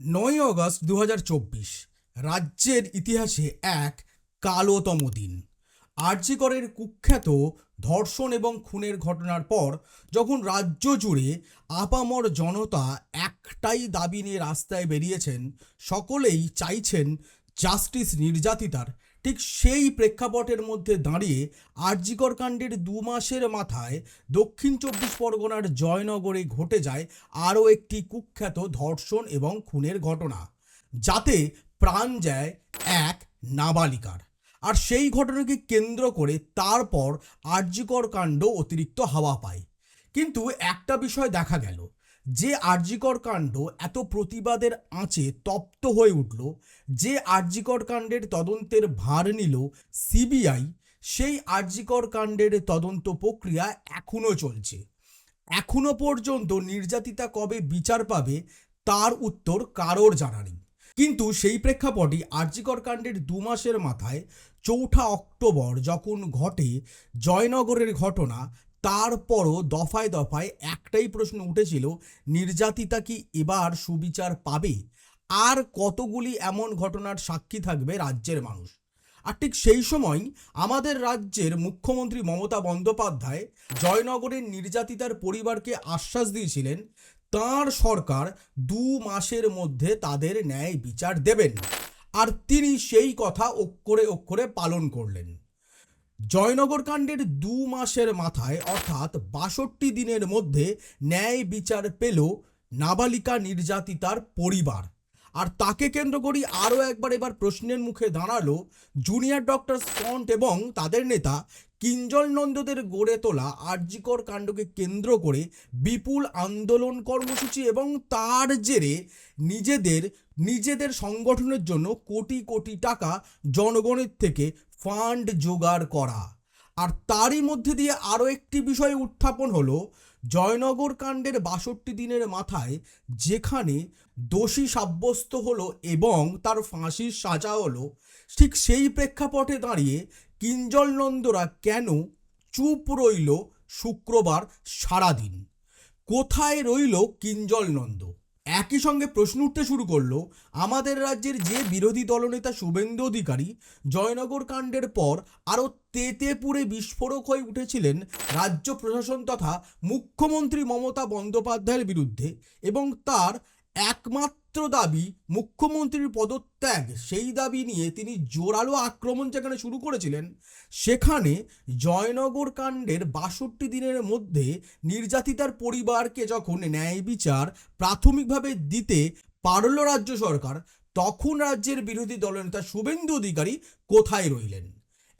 নয় অগস্ট দু রাজ্যের ইতিহাসে এক কালোতম দিন। আর্যিকরের কুখ্যাত ধর্ষণ এবং খুনের ঘটনার পর যখন রাজ্য জুড়ে আপামর জনতা একটাই দাবি নিয়ে রাস্তায় বেরিয়েছেন, সকলেই চাইছেন জাস্টিস নির্যাতিতার ঠিক সেই প্রেক্ষাপটের মধ্যে দাঁড়িয়ে আরজিকর কাণ্ডের দু মাসের মাথায় দক্ষিণ চব্বিশ পরগনার জয়নগরে ঘটে যায় আরও একটি কুখ্যাত ধর্ষণ এবং খুনের ঘটনা, যাতে প্রাণ যায় এক নাবালিকার। আর সেই ঘটনাকে কেন্দ্র করে তারপর আরজিকর কাণ্ড অতিরিক্ত হাওয়া পায়। কিন্তু একটা বিষয় দেখা গেল যে আর্যিকর কাণ্ড এত প্রতিবাদের আঁচে তপ্ত হয়ে উঠল, যে আর্যিকর কাণ্ডের তদন্তের ভার নিল সিবিআই, সেই আর্যিকর কাণ্ডের তদন্ত প্রক্রিয়া এখনও চলছে। এখনও পর্যন্ত নির্যাতিতা কবে বিচার পাবে তার উত্তর কারোর জানা নেই। কিন্তু সেই প্রেক্ষাপটে আর্যিকর কাণ্ডের দু মাসের মাথায় চৌঠা অক্টোবর যখন ঘটে, জয়নগরের ঘটনা তারপরও দফায় দফায় একটাই প্রশ্ন উঠেছিল, নির্যাতিতা কি এবার সুবিচার পাবে? আর কতগুলি এমন ঘটনার সাক্ষী থাকবে রাজ্যের মানুষ? আর ঠিক সেই সময় আমাদের রাজ্যের মুখ্যমন্ত্রী মমতা বন্দ্যোপাধ্যায় জয়নগরের নির্যাতিতার পরিবারকে আশ্বাস দিয়েছিলেন, তাঁর সরকার দু মাসের মধ্যে তাদের ন্যায় বিচার দেবেন। আর তিনি সেই কথা অক্ষরে অক্ষরে পালন করলেন। জয়নগর কাণ্ডের দু মাসের মাথায় অর্থাৎ বাষট্টি দিনের মধ্যে ন্যায় বিচার পেল নাবালিকা নির্যাতিতার পরিবার। আর তাকে কেন্দ্র করি আরও একবার এবার প্রশ্নের মুখে দাঁড়াল জুনিয়র ডক্টর ফ্রন্ট এবং তাদের নেতা কিঞ্জল নন্দদের গড়ে তোলা আর্যিকর কাণ্ডকে কেন্দ্র করে বিপুল আন্দোলন কর্মসূচি এবং তার জেরে নিজেদের নিজেদের সংগঠনের জন্য কোটি কোটি টাকা জনগণের থেকে ফান্ড জোগাড় করা। আর তারই মধ্যে দিয়ে আরও একটি বিষয় উত্থাপন হলো, জয়নগর কাণ্ডের বাষট্টি দিনের মাথায় যেখানে দোষী সাব্যস্ত হলো এবং তার ফাঁসির সাজা হলো, ঠিক সেই প্রেক্ষাপটে দাঁড়িয়ে কিঞ্জল নন্দরা কেন চুপ রইল শুক্রবার সারাদিন? কোথায় রইল কিঞ্জল নন্দ? একই সঙ্গে প্রশ্ন উঠতে শুরু করল, আমাদের রাজ্যের যে বিরোধী দলনেতা শুভেন্দু অধিকারী জয়নগর কাণ্ডের পর আরও তেতেপুরে বিস্ফোরক হয়ে উঠেছিলেন রাজ্য প্রশাসন তথা মুখ্যমন্ত্রী মমতা বন্দ্যোপাধ্যায়ের বিরুদ্ধে এবং তার একমাত্র দাবি মুখ্যমন্ত্রীর পদত্যাগ। সেই দাবি নিয়ে তিনি জোরালো আক্রমণ যেখানে শুরু করেছিলেন, সেখানে জয়নগর কাণ্ডের বাষট্টি দিনের মধ্যে নির্যাতিতার পরিবারকে যখন ন্যায় বিচার প্রাথমিকভাবে দিতে পারল রাজ্য সরকার, তখন রাজ্যের বিরোধী দলনেতা শুভেন্দু অধিকারী কোথায় রইলেন?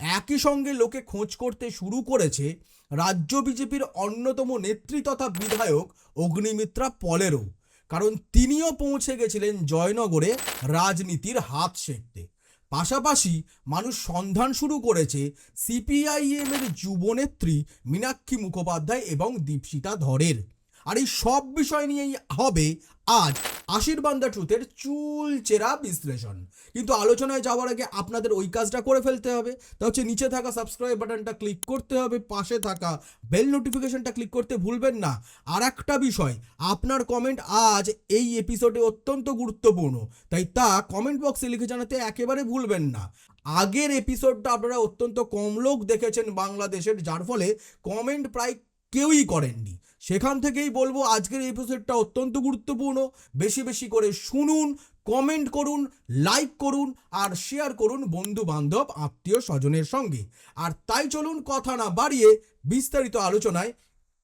একই সঙ্গে লোকে খোঁজ করতে শুরু করেছে রাজ্য বিজেপির অন্যতম নেত্রী তথা বিধায়ক অগ্নিমিত্রা পলেরও। কারণ তিনিও পৌঁছে গেছিলেন জয়নগরে রাজনীতির হাত সেটতে। পাশাপাশি মানুষ সন্ধান শুরু করেছে সিপিআইএম এর যুবনেত্রী মীনাক্ষী মুখোপাধ্যায় এবং দীপশিতা ধরের। আর এই সব বিষয় নিয়েই হবে আজ আশীর্বাদ দ্য ট্রুথের চুল চেরা বিশ্লেষণ। কিন্তু আলোচনায় যাওয়ার আগে আপনাদের ওই কাজটা করে ফেলতে হবে। তা হচ্ছে নিচে থাকা সাবস্ক্রাইব বাটনটা ক্লিক করতে হবে, পাশে থাকা বেল নোটিফিকেশনটা ক্লিক করতে ভুলবেন না। আর একটা বিষয়, আপনার কমেন্ট আজ এই এপিসোডে অত্যন্ত গুরুত্বপূর্ণ। তাই তা কমেন্ট বক্সে লিখে জানাতে একেবারে ভুলবেন না। আগের এপিসোডটা আপনারা অত্যন্ত কম লোক দেখেছেন বাংলাদেশের, যার ফলে কমেন্ট প্রায় কেউই করেননি। সেখান থেকেই বলব আজকের এপিসোডটা অত্যন্ত গুরুত্বপূর্ণ। বেশি বেশি করে শুনুন কমেন্ট করুন লাইক করুন আর শেয়ার করুন বন্ধু বান্ধব আত্মীয় স্বজনের সঙ্গে। আর তাই চলুন কথা না বাড়িয়ে বিস্তারিত আলোচনায়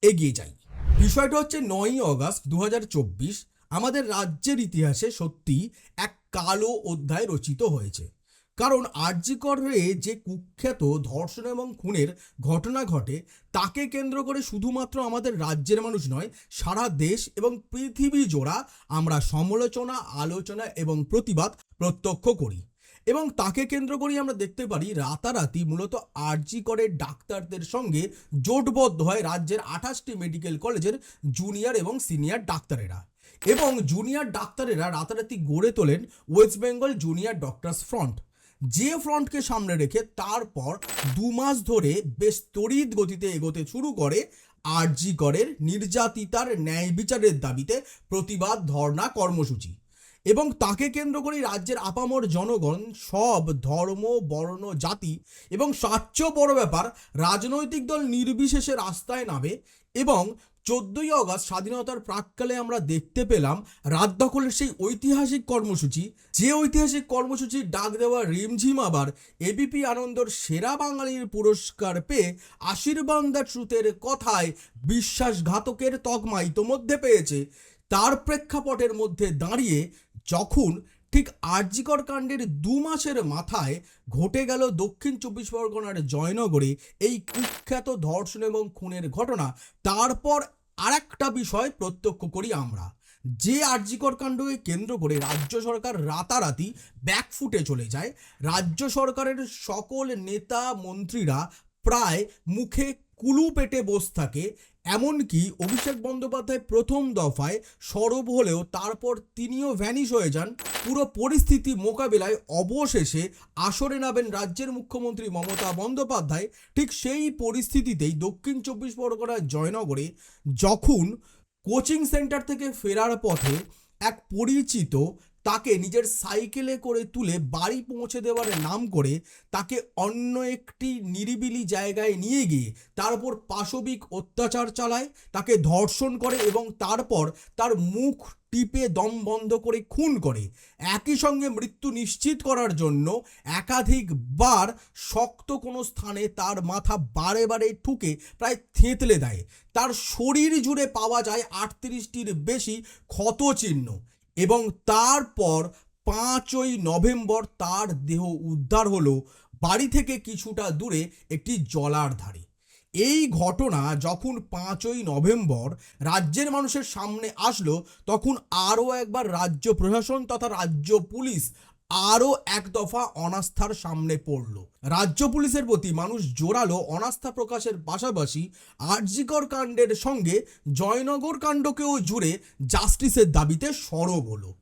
এগিয়ে যাই। বিষয়টা হচ্ছে নয়ই অগস্ট দু আমাদের রাজ্যের ইতিহাসে সত্যি এক কালো অধ্যায় রচিত হয়েছে। কারণ আর্যিকরে যে কুখ্যাত ধর্ষণ এবং খুনের ঘটনা ঘটে, তাকে কেন্দ্র করে শুধুমাত্র আমাদের রাজ্যের মানুষ নয়, সারা দেশ এবং পৃথিবী জোড়া আমরা সমালোচনা, আলোচনা এবং প্রতিবাদ প্রত্যক্ষ করি। এবং তাকে কেন্দ্র করেই আমরা দেখতে পারি, রাতারাতি মূলত আরজি করে ডাক্তারদের সঙ্গে জোটবদ্ধ হয় রাজ্যের আঠাশটি মেডিকেল কলেজের জুনিয়র এবং সিনিয়র ডাক্তারেরা। এবং জুনিয়র ডাক্তারেরা রাতারাতি গড়ে তোলেন West Bengal junior doctors front. যে ফ্রন্টকে সামনে রেখে তারপর দু মাস ধরে বেশ তড়িৎ গতিতে এগোতে শুরু করে, আরজি করের নির্যাতিতার ন্যায় বিচারের দাবিতে প্রতিবাদ ধর্ণা কর্মসূচি। এবং তাকে কেন্দ্র করেই রাজ্যের আপামর জনগণ সব ধর্ম, বর্ণ, জাতি এবং সবচেয়ে বড় ব্যাপার, রাজনৈতিক দল নির্বিশেষে রাস্তায় নামে এবং চোদ্দই আগস্ট স্বাধীনতার প্রাককালে আমরা দেখতে পেলাম রাত দখলের সেই ঐতিহাসিক কর্মসূচি। যে ঐতিহাসিক কর্মসূচির ডাক দেওয়া রিমঝিম আবার এবিপি আনন্দর সেরা বাঙালির পুরস্কার পেয়ে আশীর্বাদ দ্য কথায় বিশ্বাসঘাতকের তকমা ইতোমধ্যে পেয়েছে। তার প্রেক্ষাপটের মধ্যে দাঁড়িয়ে যখন ঠিক আরজিকর কাণ্ডের দু মাসের মাথায় ঘটে গেল দক্ষিণ চব্বিশ পরগনার জয়নগরে এই কুখ্যাত ধর্ষণ এবং খুনের ঘটনা। তারপর আরেকটা বিষয় প্রত্যক্ষ করি আমরা। যে আরজিকর কাণ্ডকে কেন্দ্র করে রাজ্য সরকার রাতারাতি ব্যাকফুটে চলে যায়। রাজ্য সরকারের সকল নেতা, মন্ত্রীরা প্রায় মুখে কুলু পেটে বস থাকে, এমনকি অভিষেক বন্দ্যোপাধ্যায় প্রথম দফায় সরব হলেও তারপর তিনিও ভ্যানিশ হয়ে যান। পুরো পরিস্থিতি মোকাবিলায় অবশেষে আসরে নামেন রাজ্যের মুখ্যমন্ত্রী মমতা বন্দ্যোপাধ্যায়। ঠিক সেই পরিস্থিতিতেই দক্ষিণ চব্বিশ পরগনার জয়নগরে যখন কোচিং সেন্টার থেকে ফেরার পথে এক পরিচিত তাকে নিজের সাইকেলে করে তুলে বাড়ি পৌঁছে দেওয়ার নাম করে তাকে অন্য একটি নিরিবিলি জায়গায় নিয়ে গিয়ে তার উপর পাশবিক অত্যাচার চালায়, তাকে ধর্ষণ করে এবং তারপর তার মুখ টিপে দম বন্ধ করে খুন করে। একই সঙ্গে মৃত্যু নিশ্চিত করার জন্য একাধিকবার শক্ত কোনো স্থানে তার মাথা বারে বারে ঠুকে প্রায় থেঁতলে দেয়। তার শরীর জুড়ে পাওয়া যায় আটত্রিশটির বেশি ক্ষতচিহ্ন। এবং তারপর পাঁচই নভেম্বর তার দেহ উদ্ধার হলো বাড়ি থেকে কিছুটা দূরে একটি জলার ধারে। এই ঘটনা যখন পাঁচই নভেম্বর রাজ্যের মানুষের সামনে আসলো, তখন আরও একবার রাজ্য প্রশাসন তথা রাজ্য পুলিশ আরও এক দফা অনাস্থার সামনে পড়ল। রাজ্য পুলিশের প্রতি মানুষ জোরালো অনাস্থা প্রকাশের পাশাপাশি আরজিকর কাণ্ডের সঙ্গে জয়নগর কাণ্ডকেও জুড়ে জাস্টিসের দাবিতে সরব হলো।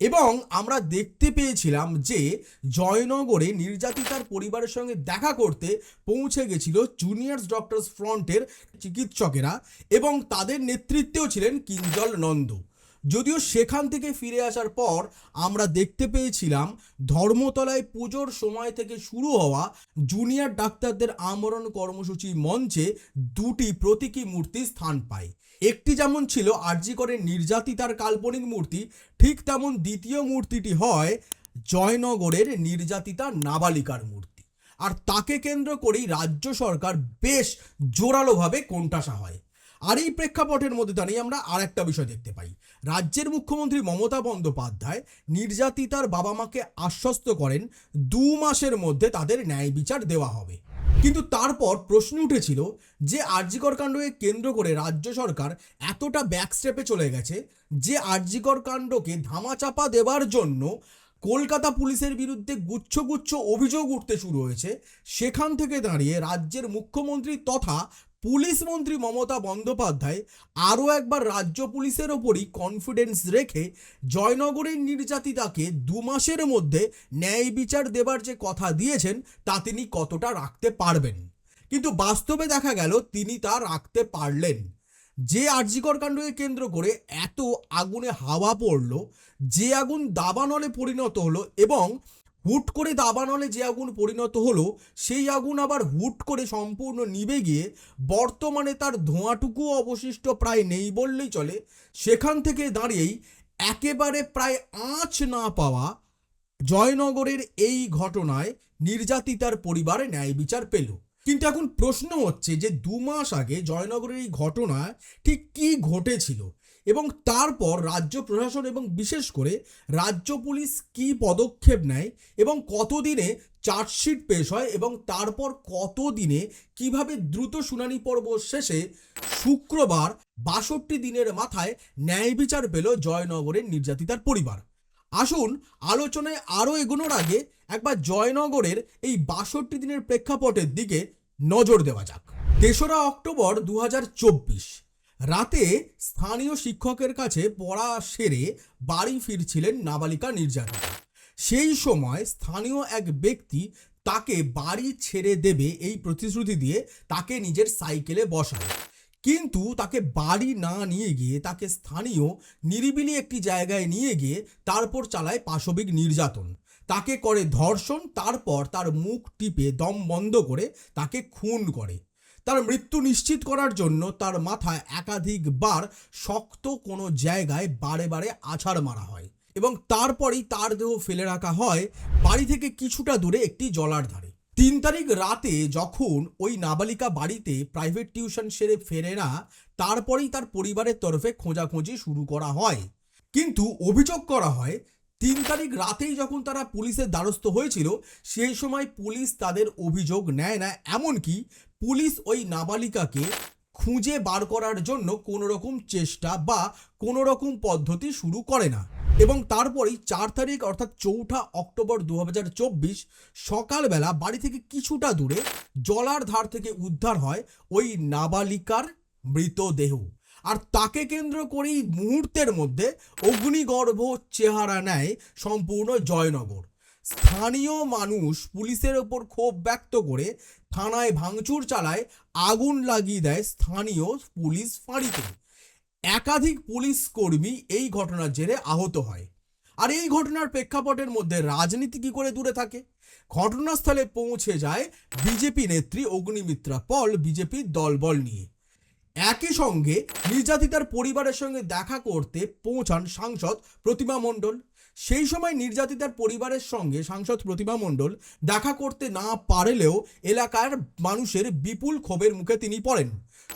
এবং আমরা দেখতে পেয়েছিলাম যে জয়নগরে নির্যাতিতার পরিবারের সঙ্গে দেখা করতে পৌঁছে গেছিল জুনিয়র্স ডক্টরস ফ্রন্টের চিকিৎসকেরা এবং তাদের নেতৃত্বেও ছিলেন কিঞ্জল নন্দ। যদিও সেখান থেকে ফিরে আসার পর আমরা দেখতে পেয়েছিলাম ধর্মতলায় পুজোর সময় থেকে শুরু হওয়া জুনিয়র ডাক্তারদের আমরণ কর্মসূচি মঞ্চে দুটি প্রতীকী মূর্তি স্থান পায়। একটি যেমন ছিল আরজি করে নির্যাতিতার কাল্পনিক মূর্তি, ঠিক তেমন দ্বিতীয় মূর্তিটি হয় জয়নগরের নির্যাতিতা নাবালিকার মূর্তি। আর তাকে কেন্দ্র করেই রাজ্য সরকার বেশ জোরালোভাবে কোণঠাসা হয়। আর এই প্রেক্ষাপটের মধ্যে দাঁড়িয়ে আমরা আর একটা বিষয় দেখতে পাই। রাজ্যের মুখ্যমন্ত্রী মমতা বন্দ্যোপাধ্যায় নির্যাতিতার বাবা মাকে আশ্বস্ত করেন দু মাসের মধ্যে তাদের ন্যায় বিচার দেওয়া হবে। কিন্তু তারপর প্রশ্ন উঠেছিল যে আরজিকর কাণ্ডকে কেন্দ্র করে রাজ্য সরকার এতটা ব্যাকস্টেপে চলে গেছে যে আরজিকর কাণ্ডকে ধামাচাপা দেওয়ার জন্য কলকাতা পুলিশের বিরুদ্ধে গুচ্ছ গুচ্ছ অভিযোগ উঠতে শুরু হয়েছে। সেখান থেকে দাঁড়িয়ে রাজ্যের মুখ্যমন্ত্রী তথা পুলিশ মন্ত্রী মমতা বন্দ্যোপাধ্যায় আরও একবার রাজ্য পুলিশের ওপরই কনফিডেন্স রেখে জয়নগরের নির্যাতিতাকে দু মাসের মধ্যে ন্যায় বিচার দেবার যে কথা দিয়েছেন, তা তিনি কতটা রাখতে পারবেন? কিন্তু বাস্তবে দেখা গেল, তিনি তা রাখতে পারলেন। যে আরজিকর কাণ্ডকে কেন্দ্র করে এত আগুনে হাওয়া পড়ল, যে আগুন দাবানলে পরিণত হলো এবং হুট করে দাবানলে যে আগুন পরিণত হলো, সেই আগুন আবার হুট করে সম্পূর্ণ নিভে গিয়ে বর্তমানে তার ধোঁয়াটুকু অবশিষ্ট প্রায় নেই বললেই চলে। সেখান থেকে দাঁড়িয়েই একেবারে প্রায় আঁচ না পাওয়া জয়নগরের এই ঘটনায় নির্যাতিতার পরিবারে ন্যায় বিচার পেল। কিন্তু এখন প্রশ্ন হচ্ছে যে দু মাস আগে জয়নগরের এই ঘটনা ঠিক কি ঘটেছিল? এবং তারপর রাজ্য প্রশাসন এবং বিশেষ করে রাজ্য পুলিশ কি পদক্ষেপ নেয় এবং কতদিনে চার্জশিট পেশ হয় এবং তারপর কতদিনে কীভাবে দ্রুত শুনানি পর্ব শেষে শুক্রবার বাষট্টি দিনের মাথায় ন্যায় বিচার পেল জয়নগরের নির্যাতিতার পরিবার। আসুন আলোচনায় আরও এগোনোর আগে একবার জয়নগরের এই বাষট্টি দিনের প্রেক্ষাপটের দিকে নজর দেওয়া যাক। তেসরা অক্টোবর দু হাজার চব্বিশ। রাতে স্থানীয় শিক্ষকের কাছে পড়া সেরে বাড়ি ফিরছিলেন নাবালিকা নির্যাতিতা। সেই সময় স্থানীয় এক ব্যক্তি তাকে বাড়ি ছেড়ে দেবে এই প্রতিশ্রুতি দিয়ে তাকে নিজের সাইকেলে বসায়। কিন্তু তাকে বাড়ি না নিয়ে গিয়ে তাকে স্থানীয় নিরিবিলি একটি জায়গায় নিয়ে গিয়ে তারপর চালায় পাশবিক নির্যাতন। তাকে করে ধর্ষণ, তারপর তার মুখ টিপে দম বন্ধ করে তাকে খুন করে। তার মৃত্যু নিশ্চিত করার জন্য তার মাথায় একাধিকবার শক্ত কোনো জায়গায় বারে বারে আছাড় মারা হয় এবং তারপরেই তার দেহ ফেলে রাখা হয় বাড়ি থেকে কিছুটা দূরে একটি জলার ধারে। তিন তারিখ রাতে যখন ওই নাবালিকা বাড়িতে প্রাইভেট টিউশন সেরে ফেরে না, তারপরেই তার পরিবারের তরফে খোঁজাখুঁজি শুরু করা হয়। কিন্তু অভিযোগ করা হয় তিন তারিখ রাতেই যখন তারা পুলিশের দ্বারস্থ হয়েছিল, সেই সময় পুলিশ তাদের অভিযোগ নেয় না। এমনকি পুলিশ ওই নাবালিকাকে খুঁজে বার করার জন্য কোনো রকম চেষ্টা বা কোনো রকম পদ্ধতি শুরু করে না। এবং তারপরেই চার তারিখ, অর্থাৎ চৌঠা অক্টোবর দু হাজার চব্বিশ সকালবেলা বাড়ি থেকে কিছুটা দূরে জলার ধার থেকে উদ্ধার হয় ওই নাবালিকার মৃতদেহ। আর তাকে কেন্দ্র করেই মুহূর্তের মধ্যে অগ্নিগর্ভ চেহারা নেয় সম্পূর্ণ জয়নগর। স্থানীয় মানুষ পুলিশের ওপর ক্ষোভ ব্যক্ত করে থানায় ভাঙচুর চালায়, আগুন লাগিয়ে দেয় স্থানীয় পুলিশ ফাঁড়িতে। একাধিক পুলিশ কর্মী এই ঘটনার জেরে আহত হয়। আর এই ঘটনার প্রেক্ষাপটের মধ্যে রাজনীতি কি করে দূরে থাকে? ঘটনাস্থলে পৌঁছে যায় বিজেপি নেত্রী অগ্নিমিত্রা পল বিজেপির দলবল নিয়ে। একই সঙ্গে নির্যাতিতার পরিবারের সঙ্গে দেখা করতে পৌঁছান সাংসদ প্রতিমা মণ্ডল। সেই সময় নির্যাতিতার পরিবারের সঙ্গে সাংসদ প্রতিমা মণ্ডল দেখা করতে না পারলেও এলাকার মানুষের বিপুল ক্ষোভের মুখে তিনি পড়েন।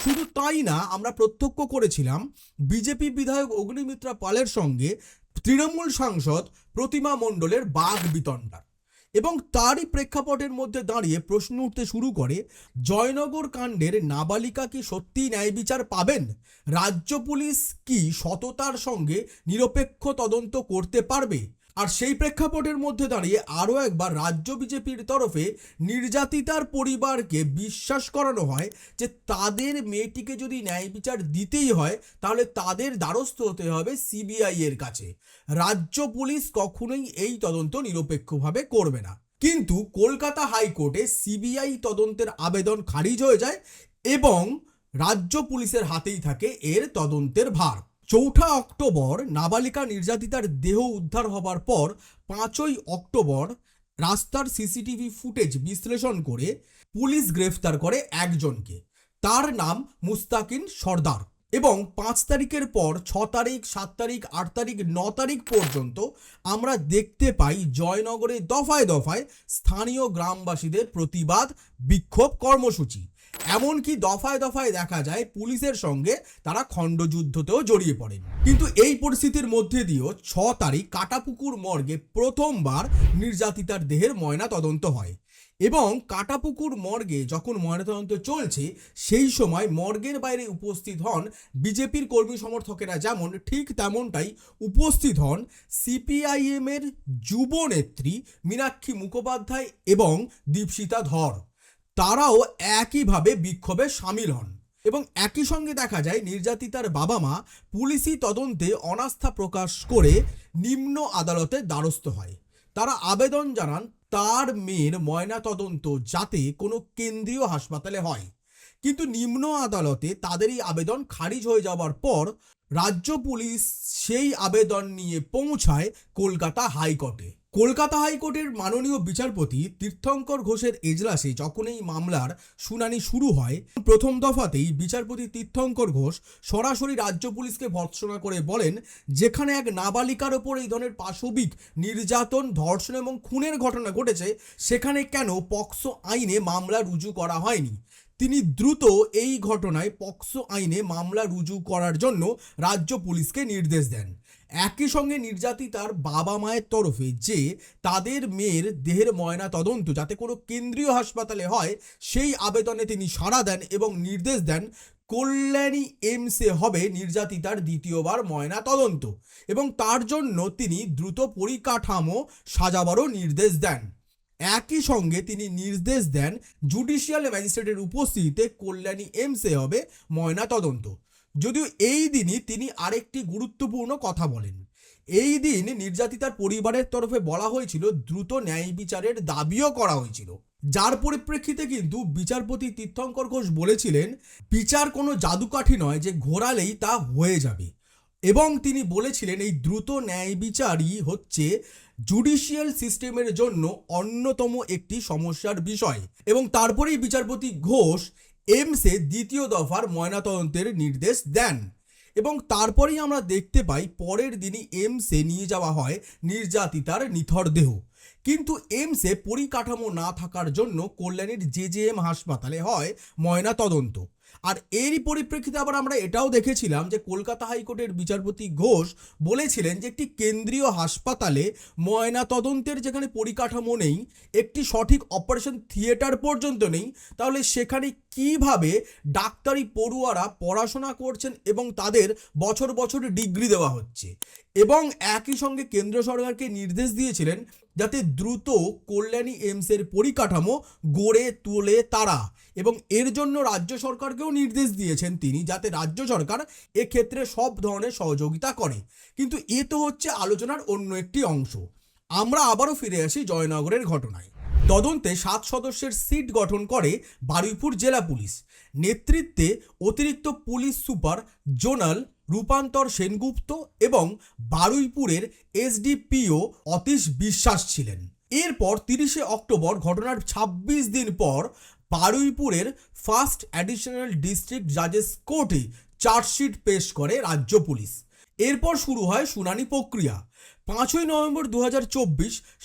শুধু তাই না, আমরা প্রত্যক্ষ করেছিলাম, বিজেপি বিধায়ক অগ্নিমিত্রা পালের সঙ্গে তৃণমূল সাংসদ প্রতিমা মণ্ডলের বাঘ বিতণ্ডা এবং তারই প্রেক্ষাপটের মধ্যে দাঁড়িয়ে প্রশ্ন উঠতে শুরু করে, জয়নগর কাণ্ডের নাবালিকা কি সত্যিই ন্যায় বিচার পাবেন? রাজ্য পুলিশ কি সততার সঙ্গে নিরপেক্ষ তদন্ত করতে পারবে? আর সেই প্রেক্ষাপটের মধ্যে দাঁড়িয়ে আরও একবার রাজ্য বিজেপির তরফে নির্যাতিতার পরিবারকে বিশ্বাস করানো হয় যে তাদের মেয়েটিকে যদি ন্যায় বিচার দিতেই হয়, তাহলে তাদের দ্বারস্থ হতে হবে সিবিআই এর কাছে। রাজ্য পুলিশ কখনোই এই তদন্ত নিরপেক্ষভাবে করবে না। কিন্তু কলকাতা হাইকোর্টে সিবিআই তদন্তের আবেদন খারিজ হয়ে যায় এবং রাজ্য পুলিশের হাতেই থাকে এর তদন্তের ভার। চৌঠা অক্টোবর নাবালিকা নির্যাতিতার দেহ উদ্ধার হবার পর পাঁচই অক্টোবর রাস্তার সিসিটিভি ফুটেজ বিশ্লেষণ করে পুলিশ গ্রেফতার করে একজনকে। তার নাম মুস্তাকিন সর্দার এবং পাঁচ তারিখের পর ছ তারিখ, সাত তারিখ, আট তারিখ, ন তারিখ পর্যন্ত আমরা দেখতে পাই জয়নগরে দফায় দফায় স্থানীয় গ্রামবাসীদের প্রতিবাদ, বিক্ষোভ কর্মসূচি। এমনকি দফায় দফায় দেখা যায় পুলিশের সঙ্গে তারা খণ্ডযুদ্ধতেও জড়িয়ে পড়েন। কিন্তু এই পরিস্থিতির মধ্যে দিয়েও ছ তারিখ কাটাপুকুর মর্গে প্রথমবার নির্যাতিতার দেহের ময়না তদন্ত হয় এবং কাটাপুকুর মর্গে যখন ময়নাতদন্ত চলছে, সেই সময় মর্গের বাইরে উপস্থিত হন বিজেপির কর্মী সমর্থকেরা যেমন, ঠিক তেমনটাই উপস্থিত হন সিপিআইএমের যুব নেত্রী মীনাক্ষী মুখোপাধ্যায় এবং দীপশিতা ধর। তারাও একইভাবে বিক্ষোভে সামিল হন এবং একই সঙ্গে দেখা যায় নির্যাতিতার বাবা মা পুলিশি তদন্তে অনাস্থা প্রকাশ করে নিম্ন আদালতে দ্বারস্থ হয়। তারা আবেদন জানান, তার মেয়ের ময়না তদন্ত যাতে কোনো কেন্দ্রীয় হাসপাতালে হয়। কিন্তু নিম্ন আদালতে তাদের এই আবেদন খারিজ হয়ে যাওয়ার পর রাজ্য পুলিশ সেই আবেদন নিয়ে পৌঁছায় কলকাতা হাইকোর্টে। কলকাতা হাইকোর্টের মাননীয় বিচারপতি তীর্থঙ্কর ঘোষের এজলাসে যখন এই মামলার শুনানি শুরু হয়, প্রথম দফাতেই বিচারপতি তীর্থঙ্কর ঘোষ সরাসরি রাজ্য পুলিশকে ভর্ৎসনা করে বলেন, যেখানে এক নাবালিকার ওপর এই ধরনের পাশবিক নির্যাতন, ধর্ষণ এবং খুনের ঘটনা ঘটেছে, সেখানে কেন পক্সো আইনে মামলা রুজু করা হয়নি? তিনি দ্রুত এই ঘটনায় পক্সো আইনে মামলা রুজু করার জন্য রাজ্য পুলিশকে নির্দেশ দেন। একই সঙ্গে নির্যাতিতার বাবা মায়ের তরফে যে তাদের মেয়ের দেহের ময়না তদন্ত যাতে কোনো কেন্দ্রীয় হাসপাতালে হয়, সেই আবেদনে তিনি সাড়া দেন এবং নির্দেশ দেন, কল্যাণী এমসে হবে নির্যাতিতার দ্বিতীয়বার ময়না তদন্ত এবং তার জন্য তিনি দ্রুত পরিকাঠামো সাজাবারও নির্দেশ দেন। একই সঙ্গে তিনি নির্দেশ দেন, জুডিশিয়াল ম্যাজিস্ট্রেটের উপস্থিতিতে কল্যাণী এমসে হবে ময়না তদন্ত। যদিও এই দিনই তিনি আরেকটি গুরুত্বপূর্ণ কথা বলেন। এই দিন নির্যাতিতার পরিবারের তরফে বলা হয়েছিল, দ্রুত ন্যায় বিচারের দাবিও করা হয়েছিল। যার পরিপ্রেক্ষিতে কিন্তু বিচারপতি তীর্থঙ্কর ঘোষ বলেছিলেন, বিচার কোনো জাদুকাঠি নয় যে ঘোরালেই তা হয়ে যাবে। এবং তিনি বলেছিলেন, এই দ্রুত ন্যায় বিচারই হচ্ছে জুডিশিয়াল সিস্টেমের জন্য অন্যতম একটি সমস্যার বিষয়। এবং তারপরেই বিচারপতি ঘোষ এমসে দ্বিতীয় দফার ময়নাতদন্তের নির্দেশ দেন এবং তারপরেই আমরা দেখতে পাই পরের দিনই এমসে নিয়ে যাওয়া হয় নির্যাতিতার নিথর দেহ। কিন্তু এমসে পরিকাঠামো না থাকার জন্য কল্যাণীর জে জে এম হাসপাতালে হয় ময়না তদন্ত আর এরই পরিপ্রেক্ষিতে আবার আমরা এটাও দেখেছিলাম যে কলকাতা হাইকোর্টের বিচারপতি ঘোষ বলেছিলেন যে একটি কেন্দ্রীয় হাসপাতালে ময়না তদন্তের যেখানে পরিকাঠামো নেই, একটি সঠিক অপারেশন থিয়েটার পর্যন্ত নেই, তাহলে সেখানে কীভাবে ডাক্তারি পড়ুয়ারা পড়াশোনা করছেন এবং তাদের বছর বছর ডিগ্রি দেওয়া হচ্ছে? এবং একই সঙ্গে কেন্দ্র সরকারকে নির্দেশ দিয়েছিলেন যাতে দ্রুত কল্যাণী এইমসের পরিকাঠামো গড়ে তোলে তারা। এবং এর জন্য রাজ্য সরকারকেও নির্দেশ দিয়েছেন তিনি যাতে রাজ্য সরকার এক্ষেত্রে সব ধরনের সহযোগিতা করে। কিন্তু এ তো হচ্ছে আলোচনার অন্য একটি অংশ। আমরা আবারও ফিরে আসি জয়নগরের ঘটনায়। তদন্তে সাত সদস্যের সিট গঠন করে বারুইপুর জেলা পুলিশ। নেতৃত্বে অতিরিক্ত পুলিশ সুপার জোনাল রূপান্তর সেনগুপ্ত এবং বারুইপুরের এসডিপিও অতীশ বিশ্বাস ছিলেন। এরপর তিরিশে অক্টোবর ঘটনার ২৬ দিন পর বারুইপুরের ফার্স্ট অ্যাডিশনাল ডিস্ট্রিক্ট জাজেস কোর্টে চার্জশিট পেশ করে রাজ্য পুলিশ। এরপর শুরু হয় শুনানি প্রক্রিয়া। পাঁচই নভেম্বর দু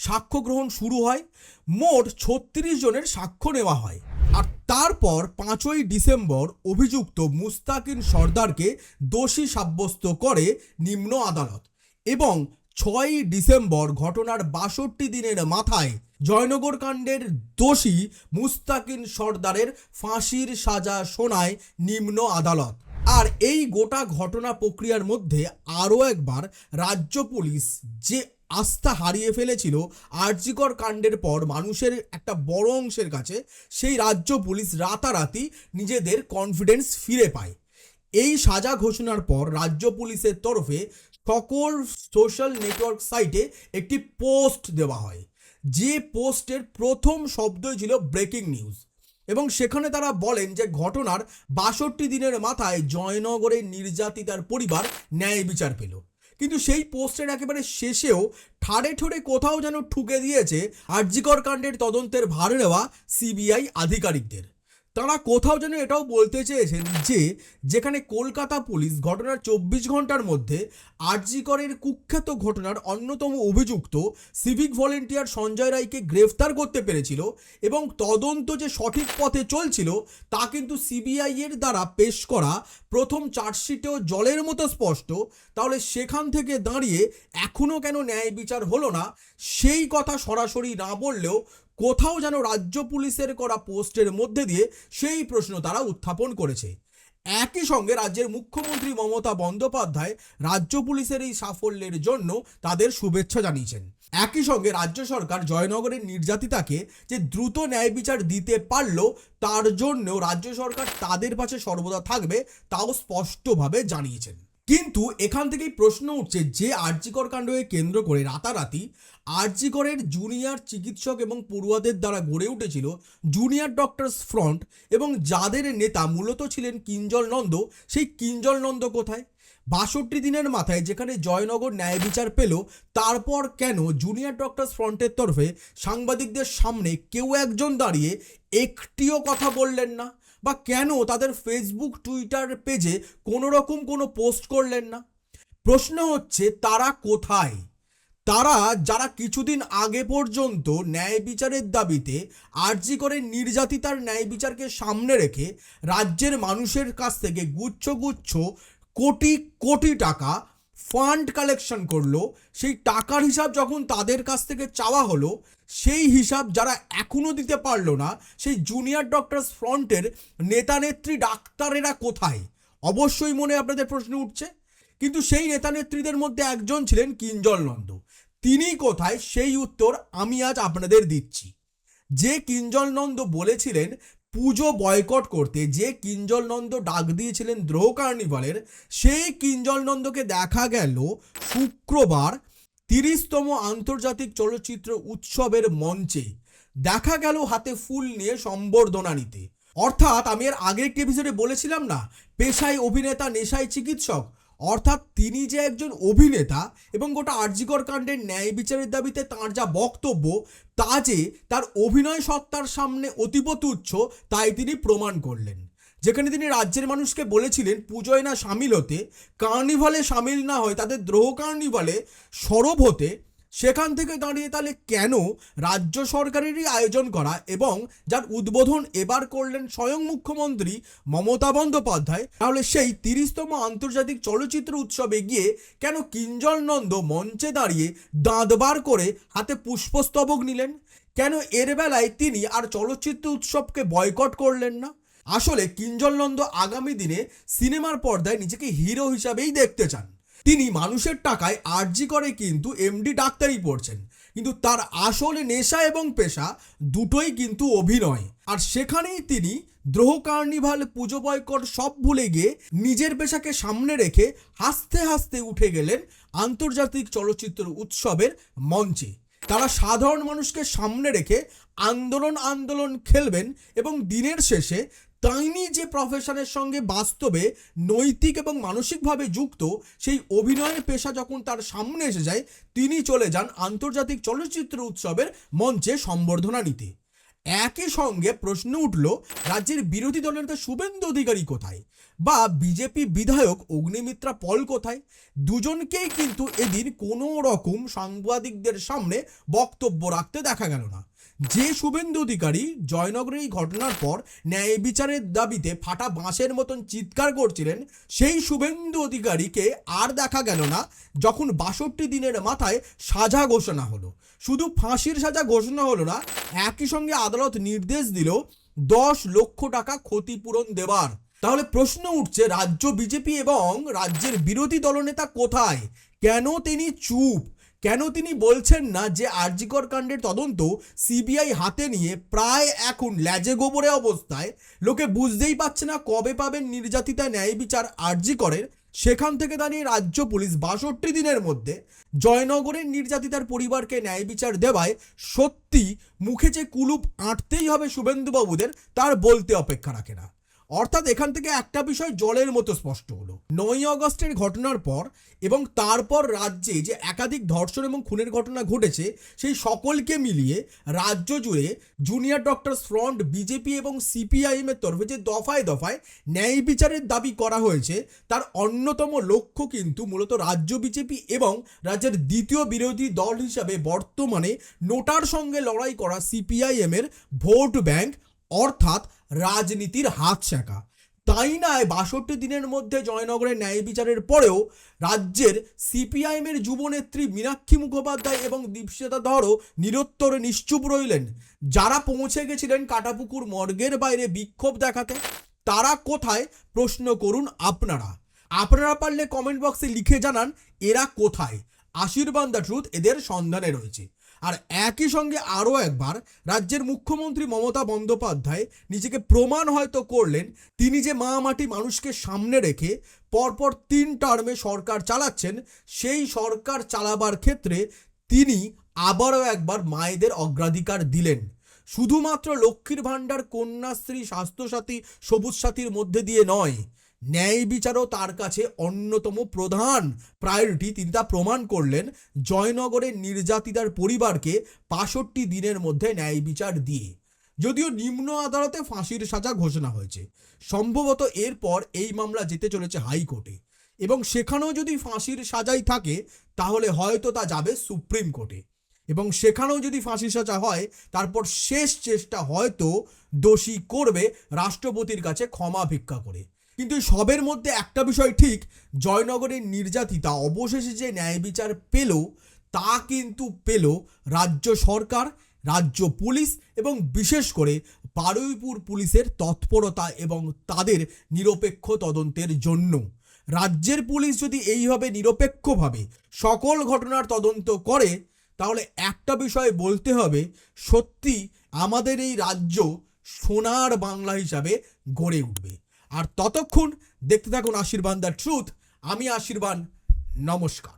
সাক্ষ্য গ্রহণ শুরু হয়। মোট ছত্রিশ জনের সাক্ষ্য নেওয়া হয়। আর তারপর পাঁচই ডিসেম্বর অভিযুক্ত মুস্তাকিন সর্দারকে দোষী সাব্যস্ত করে নিম্ন আদালত এবং ছয়ই ডিসেম্বর ঘটনার বাষট্টি দিনের মাথায় জয়নগর কাণ্ডের দোষী মুস্তাকিন সর্দারের ফাঁসির সাজা শোনায় নিম্ন আদালত। আর এই গোটা ঘটনা প্রক্রিয়ার মধ্যে আরও একবার রাজ্য পুলিশ যে আস্থা হারিয়ে ফেলেছিল আরজিকর কাণ্ডের পর মানুষের একটা বড় অংশের কাছে, সেই রাজ্য পুলিশ রাতারাতি নিজেদের কনফিডেন্স ফিরে পায়। এই সাজা ঘোষণার পর রাজ্য পুলিশের তরফে সকল সোশ্যাল নেটওয়ার্ক সাইটে একটি পোস্ট দেওয়া হয়। যে পোস্টের প্রথম শব্দই ছিল ব্রেকিং নিউজ এবং সেখানে তারা বলেন যে ঘটনার বাষট্টি দিনের মাথায় জয়নগরের নির্যাতিতার পরিবার ন্যায় বিচার পেল। কিন্তু সেই পোস্টের একেবারে শেষেও ঠাড়ে ঠোড়ে কোথাও যেন ঠুকে দিয়েছে আরজিকর কাণ্ডের তদন্তের ভার নেওয়া সিবিআই আধিকারিকদের। তারা কোথাও যেন এটাও বলতে চেয়েছেন যে, যেখানে কলকাতা পুলিশ ঘটনার চব্বিশ ঘণ্টার মধ্যে আরজিকরের কুখ্যাত ঘটনার অন্যতম অভিযুক্ত সিভিক ভলেন্টিয়ার সঞ্জয় রায়কে গ্রেফতার করতে পেরেছিল এবং তদন্ত যে সঠিক পথে চলছিল তা কিন্তু সিবিআই এর দ্বারা পেশ করা প্রথম চার্জশিটেও জলের মতো স্পষ্ট। তাহলে সেখান থেকে দাঁড়িয়ে এখনও কেন ন্যায় বিচার হলো না? সেই কথা সরাসরি না বললেও কোথাও যেন রাজ্য পুলিশের করা পোস্টের মধ্যে দিয়ে সেই প্রশ্ন তারা উত্থাপন করেছে। একই সঙ্গে রাজ্যের মুখ্যমন্ত্রী মমতা বন্দ্যোপাধ্যায় রাজ্য পুলিশের এই সাফল্যের জন্য তাদের শুভেচ্ছা জানিয়েছেন। একই সঙ্গে রাজ্য সরকার জয়নগরের নির্যাতিতাকে যে দ্রুত ন্যায় বিচার দিতে পারল, তার জন্য রাজ্য সরকার তাদের পাশে সর্বদা থাকবে, তাও স্পষ্টভাবে জানিয়েছেন। কিন্তু এখান থেকেই প্রশ্ন উঠছে, যে আর্যিকর কাণ্ডকে কেন্দ্র করে রাতারাতি আরজিকরের জুনিয়র চিকিৎসক এবং পড়ুয়াদের দ্বারা গড়ে উঠেছিল জুনিয়র ডক্টরস ফ্রন্ট এবং যাদের নেতা মূলত ছিলেন কিঞ্জল নন্দ, সেই কিঞ্জল নন্দ কোথায়? বাষট্টি দিনের মাথায় যেখানে জয়নগর ন্যায় বিচার পেল, তারপর কেন জুনিয়র ডক্টরস ফ্রন্টের তরফে সাংবাদিকদের সামনে কেউ একজন দাঁড়িয়ে একটিও কথা বললেন না? বা কেন তাদের ফেসবুক টুইটার পেজে কোনো রকম কোনো পোস্ট করলেন না? প্রশ্ন হচ্ছে, তারা কোথায়? তারা যারা কিছুদিন আগে পর্যন্ত ন্যায় বিচারের দাবিতে আর্জি করে নির্যাতিতার ন্যায় বিচারকে সামনে রেখে রাজ্যের মানুষের কাছ থেকে গুচ্ছ গুচ্ছ কোটি কোটি টাকা ফান্ড কালেকশন করল, সেই টাকার হিসাব যখন তাদের কাছ থেকে চাওয়া হলো, সেই হিসাব যারা এখনও দিতে পারল না, সেই জুনিয়র ডক্টরস ফ্রন্টের নেতা নেত্রী ডাক্তারেরা কোথায়? অবশ্যই মনে আপনাদের প্রশ্ন উঠছে। কিন্তু সেই নেতা নেত্রীদের মধ্যে একজন ছিলেন কিঞ্জল নন্দ। তিনি কোথায়? সেই উত্তর আমি আজ আপনাদের দিচ্ছি। যে কিঞ্জল নন্দ বলেছিলেন পুজো বয়কট করতে যে কিঞ্জল নন্দ ডাক দিয়েছিলেন দ্রোহ কার্নিভালের, সেই কিঞ্জল নন্দকে দেখা গেল শুক্রবার তিরিশতম আন্তর্জাতিক চলচ্চিত্র উৎসবের মঞ্চে। দেখা গেল হাতে ফুল নিয়ে সম্বর্ধনা নিতে। অর্থাৎ আমি এর আগের একটি এপিসোডে বলেছিলাম না, পেশায় অভিনেতা, নেশায় চিকিৎসক। অর্থাৎ তিনি যে একজন অভিনেতা এবং গোটা আরজিকর কাণ্ডের ন্যায় বিচারের দাবিতে তাঁর যা বক্তব্য, তা যে তার অভিনয় সত্তার সামনে অতীব তুচ্ছ, তাই তিনি প্রমাণ করলেন। যেখানে তিনি রাজ্যের মানুষকে বলেছিলেন, পুজোয় না সামিল হতে, কার্নিভালে সামিল না হয়, তাদের দ্রোহ কার্নিভালে সরব হতে সেখান থেকে দাঁড়িয়ে তাহলে কেন রাজ্য সরকারেরই আয়োজন করা এবং যার উদ্বোধন এবার করলেন স্বয়ং মুখ্যমন্ত্রী মমতা বন্দ্যোপাধ্যায়? তাহলে সেই তিরিশতম আন্তর্জাতিক চলচ্চিত্র উৎসবে গিয়ে কেন কিঞ্জল নন্দ মঞ্চে দাঁড়িয়ে দাঁত বার করে হাতে পুষ্পস্তবক নিলেন? কেন এর বেলায় তিনি আর চলচ্চিত্র উৎসবকে বয়কট করলেন না? আসলে কিঞ্জল নন্দ আগামী দিনে সিনেমার পর্দায় নিজেকে হিরো হিসাবেই দেখতে চান। তিনি মানুষের টাকায় আর্জি করে কিন্তু এমডি ডাক্তারি পড়ছেন। কিন্তু তার আসলে নেশা এবং পেশা দুটোই কিন্তু অভিনয়। আর সেখানেই তিনি দ্রোহ কার্নিভাল, পুজো বয়কট সব ভুলে গিয়ে নিজের পেশাকে সামনে রেখে হাসতে হাসতে উঠে গেলেন আন্তর্জাতিক চলচ্চিত্র উৎসবের মঞ্চে। তারা সাধারণ মানুষকে সামনে রেখে আন্দোলন আন্দোলন খেলবেন এবং দিনের শেষে তাইনি যে প্রফেশনের সঙ্গে বাস্তবে নৈতিক এবং মানসিকভাবে যুক্ত, সেই অভিনয়ের পেশা যখন তার সামনে এসে যায়, তিনি চলে যান আন্তর্জাতিক চলচ্চিত্র উৎসবের মঞ্চে সম্বর্ধনা নিতে। একই সঙ্গে প্রশ্ন উঠল, রাজ্যের বিরোধী দলের নেতা শুভেন্দু অধিকারী কোথায়? বা বিজেপি বিধায়ক অগ্নিমিত্রা পল কোথায়? দুজনকেই কিন্তু এদিন কোনো রকম সাংবাদিকদের সামনে বক্তব্য রাখতে দেখা গেল না। যে শুভেন্দু অধিকারী জয়নগরের এই ঘটনার পর ন্যায় বিচারের দাবিতে ফাটা বাঁশের মতন চিৎকার করছিলেন, সেই শুভেন্দু অধিকারীকে আর দেখা গেল না, যখন বাষট্টি দিনের মাথায় সাজা ঘোষণা হলো। শুধু ফাঁসির সাজা ঘোষণা হলো না, একই সঙ্গে আদালত নির্দেশ দিল দশ লক্ষ টাকা ক্ষতিপূরণ দেওয়ার তাহলে প্রশ্ন উঠছে, রাজ্য বিজেপি এবং রাজ্যের বিরোধী দলনেতা কোথায়? কেন তিনি চুপ? কেন তিনি বলছেন না যে আরজিকর কাণ্ডের তদন্ত সিবিআই হাতে নিয়ে প্রায় এখন ল্যাজে গোবরে অবস্থায়? লোকে বুঝতেই পারছে না কবে পাবেন নির্যাতিতা ন্যায় বিচার আরজিকরের। সেখান থেকে দাঁড়িয়ে রাজ্য পুলিশ বাষট্টি দিনের মধ্যে জয়নগরের নির্যাতিতার পরিবারকে ন্যায় বিচার দেওয়ায় সত্যি মুখে যে কুলুপ আঁটতেই হবে শুভেন্দুবাবুদের, তার বলতে অপেক্ষা রাখে না। অর্থাৎ এখান থেকে একটা বিষয় জলের মতো স্পষ্ট হলো। নয় অগস্টের ঘটনার পর এবং তারপর রাজ্যে যে একাধিক ধর্ষণ এবং খুনের ঘটনা ঘটেছে, সেই সকলকে মিলিয়ে রাজ্য জুড়ে জুনিয়র ডক্টরস ফ্রন্ট বিজেপি এবং সিপিআইএম এর তরফে যে দফায় দফায় ন্যায় বিচারের দাবি করা হয়েছে, তার অন্যতম লক্ষ্য কিন্তু মূলত রাজ্য বিজেপি এবং রাজ্যের দ্বিতীয় বিরোধী দল হিসাবে বর্তমানে নোটার সঙ্গে লড়াই করা সিপিআইএম এর ভোট ব্যাংক, অর্থাৎ রাজনীতির হাত শেখা তাই নয়, বাষট্টি দিনের মধ্যে জয়নগরের ন্যায় বিচারের পরেও রাজ্যের সিপিআইএমের যুবনেত্রী মীনাক্ষী মুখোপাধ্যায় এবং দীপশিতা ধরও নিরুত্তর নিশ্চুপ রইলেন। যারা পৌঁছে গেছিলেন কাটাপুকুর মর্গের বাইরে বিক্ষোভ দেখাতে, তারা কোথায়? প্রশ্ন করুন আপনারা। আপনারা পারলে কমেন্ট বক্সে লিখে জানান, এরা কোথায়? আশীর্বাদ দ্য ট্রুথ এদের সন্ধানে রয়েছে। আর একই সঙ্গে আরও একবার রাজ্যের মুখ্যমন্ত্রী মমতা বন্দ্যোপাধ্যায় নিজেকে প্রমাণ হয়তো করলেন, তিনি যে মা মাটি মানুষকে সামনে রেখে পরপর তিন টার্মে সরকার চালাচ্ছেন, সেই সরকার চালাবার ক্ষেত্রে তিনি আবারও একবার মায়েদের অগ্রাধিকার দিলেন। শুধুমাত্র লক্ষ্মীর ভাণ্ডার, কন্যাশ্রী, স্বাস্থ্যসাথী, সবুজ সাথীর মধ্যে দিয়ে নয় ন্যায় বিচারও তার কাছে অন্যতম প্রধান। প্রায়োরিটি তিনি তা প্রমাণ করলেন জয়নগরের নির্যাতিতার পরিবারকে বাষট্টি দিনের মধ্যে ন্যায় বিচার দিয়ে। যদিও নিম্ন আদালতে ফাঁসির সাজা ঘোষণা হয়েছে। সম্ভবত এরপর এই মামলা যেতে চলেছে হাইকোর্টে। এবং সেখানেও যদি ফাঁসির সাজাই থাকে, তাহলে হয়তো তা যাবে সুপ্রিম কোর্টে। এবং সেখানেও যদি ফাঁসির সাজা হয়, তারপর শেষ চেষ্টা হয়তো দোষী করবে রাষ্ট্রপতির কাছে ক্ষমা ভিক্ষা করে। কিন্তু সবের মধ্যে একটা বিষয় ঠিক, জয়নগরের নির্যাতিতা অবশেষে যে ন্যায় বিচার পেল, তা কিন্তু পেল রাজ্য সরকার, রাজ্য পুলিশ এবং বিশেষ করে বারুইপুর পুলিশের তৎপরতা এবং তাদের নিরপেক্ষ তদন্তের জন্য। রাজ্যের পুলিশ যদি এইভাবে নিরপেক্ষভাবে সকল ঘটনার তদন্ত করে, তাহলে একটা বিষয় বলতে হবে, সত্যি আমাদের এই রাজ্য সোনার বাংলা হিসাবে গড়ে উঠবে। আর ততক্ষণ দেখতে থাকুন আশীর্বাদ দ্য ট্রুথ। আমি আশীর্বাদ নমস্কার।